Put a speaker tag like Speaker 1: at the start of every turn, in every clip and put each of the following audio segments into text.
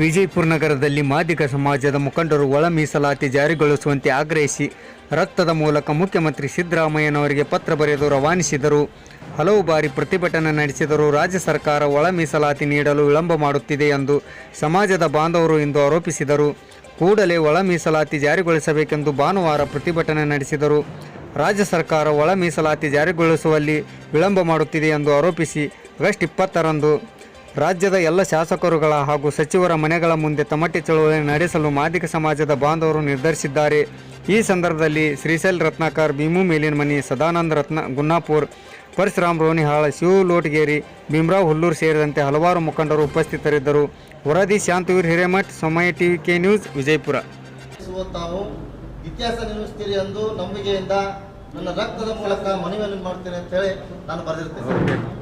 Speaker 1: ವಿಜಯಪುರ ನಗರದಲ್ಲಿ ಮಾದಿಗ ಸಮಾಜದ ಮುಖಂಡರು ಒಳ ಮೀಸಲಾತಿ ಜಾರಿಗೊಳಿಸುವಂತೆ ಆಗ್ರಹಿಸಿ ರಕ್ತದ ಮೂಲಕ ಮುಖ್ಯಮಂತ್ರಿ ಸಿದ್ದರಾಮಯ್ಯನವರಿಗೆ ಪತ್ರ ಬರೆದು ರವಾನಿಸಿದರು. ಹಲವು ಬಾರಿ ಪ್ರತಿಭಟನೆ ನಡೆಸಿದರೂ ರಾಜ್ಯ ಸರ್ಕಾರ ಒಳ ಮೀಸಲಾತಿ ನೀಡಲು ವಿಳಂಬ ಮಾಡುತ್ತಿದೆ ಎಂದು ಸಮಾಜದ ಬಾಂಧವರು ಇಂದು ಆರೋಪಿಸಿದರು. ಕೂಡಲೇ ಒಳ ಮೀಸಲಾತಿ ಜಾರಿಗೊಳಿಸಬೇಕೆಂದು ಭಾನುವಾರ ಪ್ರತಿಭಟನೆ ನಡೆಸಿದರು. ರಾಜ್ಯ ಸರ್ಕಾರ ಒಳ ಮೀಸಲಾತಿ ಜಾರಿಗೊಳಿಸುವಲ್ಲಿ ವಿಳಂಬ ಮಾಡುತ್ತಿದೆ ಎಂದು ಆರೋಪಿಸಿ, ಆಗಸ್ಟ್ ಇಪ್ಪತ್ತರಂದು ರಾಜ್ಯದ ಎಲ್ಲ ಶಾಸಕರುಗಳ ಹಾಗೂ ಸಚಿವರ ಮನೆಗಳ ಮುಂದೆ ತಮಟೆ ಚಳುವಳಿ ನಡೆಸಲು ಮಾದಿಗ ಸಮಾಜದ ಬಾಂಧವರು ನಿರ್ಧರಿಸಿದ್ದಾರೆ. ಈ ಸಂದರ್ಭದಲ್ಲಿ ಶ್ರೀಶೈಲ್ ರತ್ನಾಕರ್, ಭೀಮು ಮೇಲಿನ ಮನಿ ಸದಾನಂದ ರತ್ನ, ಗುನ್ನಾಪುರ್, ಪರಶುರಾಮ್ ರೋನಿಹಾಳ, ಶಿವ ಲೋಟಗೇರಿ, ಭೀಮರಾವ್ ಹುಲ್ಲೂರು ಸೇರಿದಂತೆ ಹಲವಾರು ಮುಖಂಡರು ಉಪಸ್ಥಿತರಿದ್ದರು. ವರದಿ ಶಾಂತವೀರ್ ಹಿರೇಮಠ್ ಸಮಯ ಟಿವಿ ಕೆ ನ್ಯೂಸ್, ವಿಜಯಪುರ.
Speaker 2: ಇತಿಹಾಸ ನಿರ್ಮಿಸ್ತೀರಿ ಎಂದು ನಂಬಿಕೆಯಿಂದ ನನ್ನ ರಕ್ತದ ಮೂಲಕ ಮನವಿಯನ್ನು ಮಾಡ್ತೇನೆ ಅಂತ ಹೇಳಿ ನಾನು ಬರೆದಿರ್ತೇನೆ.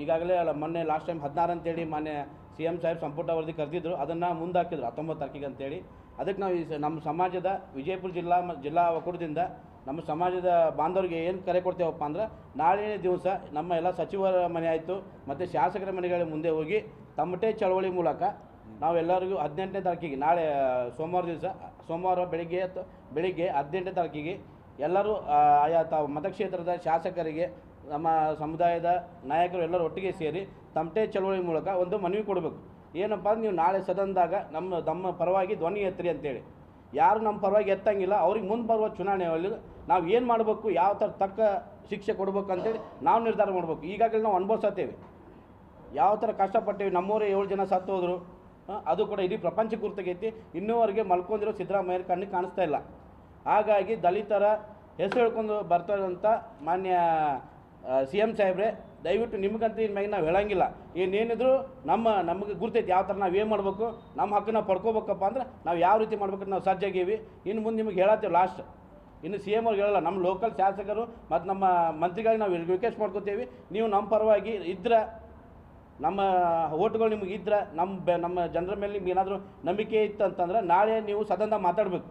Speaker 3: ಈಗಾಗಲೇ ಮೊನ್ನೆ ಲಾಸ್ಟ್ ಟೈಮ್ ಹದಿನಾರು ಅಂತೇಳಿ ಮಾನ್ಯ ಸಿ ಎಂ ಸಾಹೇಬ್ ಸಂಪುಟ ವರದಿ ಕರೆದಿದ್ರು, ಅದನ್ನು ಮುಂದಾಕಿದ್ರು ಹತ್ತೊಂಬತ್ತು ತಾರೀಕಿಗೆ ಅಂತೇಳಿ. ಅದಕ್ಕೆ ನಾವು ನಮ್ಮ ಸಮಾಜದ, ವಿಜಯಪುರ ಜಿಲ್ಲಾ ಜಿಲ್ಲಾ ಒಕ್ಕೂಟದಿಂದ ನಮ್ಮ ಸಮಾಜದ ಬಾಂಧವರಿಗೆ ಏನು ಕರೆ ಕೊಡ್ತೇವಪ್ಪ ಅಂದ್ರೆ, ನಾಳೆ ದಿವಸ ನಮ್ಮ ಎಲ್ಲ ಸಚಿವರ ಮನೆ ಆಯಿತು, ಮತ್ತು ಶಾಸಕರ ಮನೆಗಳ ಮುಂದೆ ಹೋಗಿ ತಮ್ಮಟೆ ಚಳವಳಿ ಮೂಲಕ ನಾವೆಲ್ಲರಿಗೂ ಹದಿನೆಂಟನೇ ತಾರೀಕಿಗೆ, ನಾಳೆ ಸೋಮವಾರ ದಿವಸ, ಸೋಮವಾರ ಬೆಳಿಗ್ಗೆ ಬೆಳಿಗ್ಗೆ ಹದಿನೆಂಟನೇ ತಾರೀಕಿಗೆ ಎಲ್ಲರೂ ಆಯಾ ತಾವು ಮತಕ್ಷೇತ್ರದ ಶಾಸಕರಿಗೆ ನಮ್ಮ ಸಮುದಾಯದ ನಾಯಕರು ಎಲ್ಲರೂ ಒಟ್ಟಿಗೆ ಸೇರಿ ತಮಟೆ ಚಳವಳಿ ಮೂಲಕ ಒಂದು ಮನವಿ ಕೊಡಬೇಕು. ಏನಪ್ಪ ಅಂದ್ರೆ ನೀವು ನಾಳೆ ಸದನದಾಗ ನಮ್ಮ ನಮ್ಮ ಪರವಾಗಿ ಧ್ವನಿ ಎತ್ತರಿ ಅಂತೇಳಿ. ಯಾರು ನಮ್ಮ ಪರವಾಗಿ ಎತ್ತಂಗಿಲ್ಲ, ಅವ್ರಿಗೆ ಮುಂದೆ ಬರುವ ಚುನಾವಣೆಯಲ್ಲಿ ನಾವು ಏನು ಮಾಡಬೇಕು, ಯಾವ ಥರ ತಕ್ಕ ಶಿಕ್ಷೆ ಕೊಡಬೇಕು ಅಂತೇಳಿ ನಾವು ನಿರ್ಧಾರ ಮಾಡಬೇಕು. ಈಗಾಗಲೇ ನಾವು ಅನುಭವಿಸತ್ತೇವೆ. ಯಾವ ಥರ ಕಷ್ಟಪಟ್ಟೇವಿ, ನಮ್ಮೂರೇ ಏಳು ಜನ ಸತ್ತು ಹೋದರು ಅದು ಕೂಡ ಇಡೀ ಪ್ರಪಂಚ ಗುರ್ತಗೈತಿ. ಇನ್ನೂವರೆಗೆ ಮಲ್ಕೊಂಡಿರೋ ಸಿದ್ದರಾಮಯ್ಯ ಕಣ್ಣಿಗೆ ಕಾಣಿಸ್ತಾ ಇಲ್ಲ. ಹಾಗಾಗಿ ದಲಿತರ ಹೆಸರು ಹೇಳ್ಕೊಂಡು ಬರ್ತಾ ಇರೋಂಥ ಮಾನ್ಯ ಸಿ ಎಂ ಸಾಹೇಬ್ರೆ, ದಯವಿಟ್ಟು ನಿಮಗಂತ ಇನ್ ಮ್ಯಾಗೆ ನಾವು ಹೇಳಂಗಿಲ್ಲ. ಏನೇನಿದ್ರು ನಮ್ಮ, ನಮಗೆ ಗುರ್ತೈತಿ, ಯಾವ ಥರ ನಾವು ಏನು ಮಾಡಬೇಕು, ನಮ್ಮ ಹಕ್ಕನ್ನ ಪಡ್ಕೋಬೇಕಪ್ಪ ಅಂದ್ರೆ ನಾವು ಯಾವ ರೀತಿ ಮಾಡ್ಬೇಕು ನಾವು ಸಜ್ಜಾಗೀವಿ ಇನ್ನು ಮುಂದೆ ನಿಮಗೆ ಹೇಳತ್ತೇವೆ ಲಾಸ್ಟ್ ಇನ್ನು ಸಿ ಎಂ ಅವ್ರಿಗೆ ಹೇಳಲ್ಲ, ನಮ್ಮ ಲೋಕಲ್ ಶಾಸಕರು ಮತ್ತು ನಮ್ಮ ಮಂತ್ರಿಗಳಿಗೆ ನಾವು ರಿಕ್ವೆಸ್ಟ್ ಮಾಡ್ಕೋತೀವಿ. ನೀವು ನಮ್ಮ ಪರವಾಗಿ ಇದ್ರೆ, ನಮ್ಮ ಓಟ್ಗಳು ನಿಮ್ಗೆ ಇದ್ರೆ ನಮ್ಮ ಬೆ, ನಮ್ಮ ಜನರ ಮೇಲೆ ನಿಮ್ಗೆ ಏನಾದರೂ ನಂಬಿಕೆ ಇತ್ತು ಅಂತಂದ್ರೆ ನಾಳೆ ನೀವು ಸದನದಾಗ ಮಾತಾಡಬೇಕು.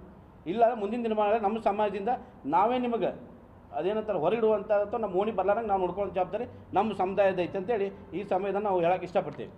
Speaker 3: ಇಲ್ಲ ಮುಂದಿನ ದಿನಮಾನಗಳಲ್ಲಿ ನಮ್ಮ ಸಮಾಜದಿಂದ ನಾವೇ ನಿಮಗೆ ಅದೇನಂತಾರೆ ಹೊರಗಿಡುವಂಥ ನಮ್ಮ ಓಣಿ ಬರ್ಲಾರಂಗೆ ನಾವು ನೋಡ್ಕೊಳ್ಳೋ ಜವಾಬ್ದಾರಿ ನಮ್ಮ ಸಮುದಾಯದ ಐತೆ ಅಂತೇಳಿ ಈ ಸಮಯದಲ್ಲಿ ನಾವು ಹೇಳಕ್ಕೆ ಇಷ್ಟಪಡ್ತೀವಿ.